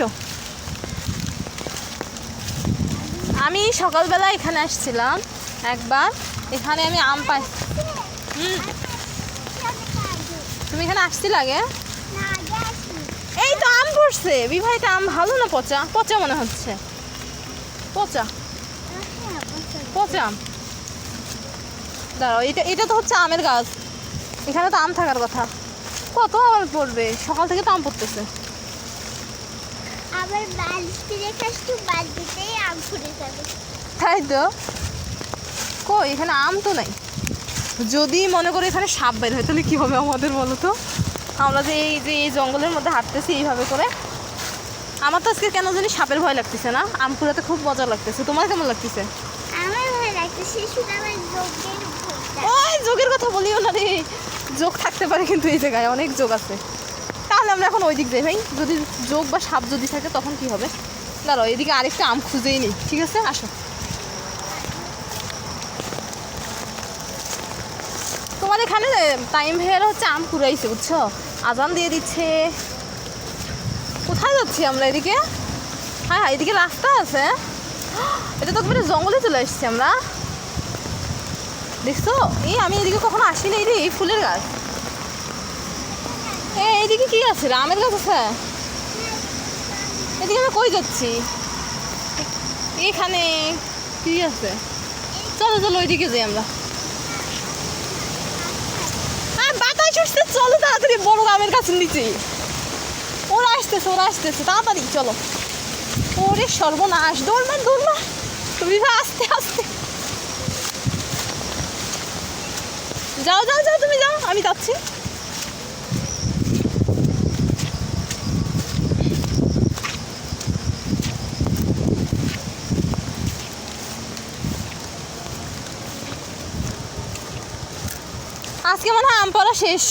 আসো আমি সকালবেলা এখানে আসছিলাম একবার। এখানে আমি আম পাই তুমি এখানে আসছিল আগে? এই তো আম পড়ছে। বিবাহিত আম ভালো না পচা? পচা মনে হচ্ছে। পচা। পচা আম। দাঁড়াও, এটা এটা তো হচ্ছে আমের গাছ। এখানে তো আম থাকার কথা। কত আম পড়বে? সকাল থেকে তো আম পড়তেছে। আবার বালতি রেখে আসছি বালতিতেই আম ফুটে যাবে। তাই তো? কই এখানে আম তো নাই। যদি মনে করে এখানে সাপ বের হয় তাহলে কী হবে আমাদের বলো তো? আমরা যে এই যে এই জঙ্গলের মধ্যে হাঁটতেছি এইভাবে করে। আমার তো আজকে কেন জানি সাপের ভয় লাগতেছে না। আম কুড়াতে খুব মজা লাগতেছে। তোমার কেমন লাগতেছে? আমার ভয় লাগছে শুধু আমার লোকের ওই যোগের কথা বলিও না রে। যোগ থাকতে পারে কিন্তু এই জায়গায় অনেক যোগ আছে। তাহলে আমরা এখন ওই দিক যাই, ভাই। যদি যোগ বা সাপ যদি থাকে, তখন কি হবে? দাঁড়াও, এদিকে আরেকটা আম খুঁজেই নেই ঠিক আছে? আসো। তোমার এখানে টাইম ভেয়ার হচ্ছে আম কুড়াইছে, বুঝছ? আজান দিয়ে দিচ্ছে। কোথায় যাচ্ছি আমরা এদিকে? হ্যাঁ হ্যাঁ এদিকে রাস্তা আছে। এটা তো একবারে জঙ্গলে চলে এসেছি আমরা। দেখছ? এই আমি এদিকে কখনো আসিনি রে এই ফুলের গাছ। এ, এইদিকে কি আছে? রে? আমের গাছ আছে? এদিকে আমরা কই যাচ্ছি? এখানে কি আছে? চলো চলো, ওইদিকে যাই আমরা। আর, বাতাস উঠছে, চলো তাড়াতাড়ি, বড় আমের গাছের নিচে। ওরা আসতেছে ওরা আসতেছে, তাড়াতাড়ি, চলো। ওরে সর্বনাশ, দৌড় মার দৌড় মার তুমি আস্তে আস্তে। যাও যাও যাও, তুমি যাও, আমি যাচ্ছি। আজকে মনে হয় আম পড়া শেষ।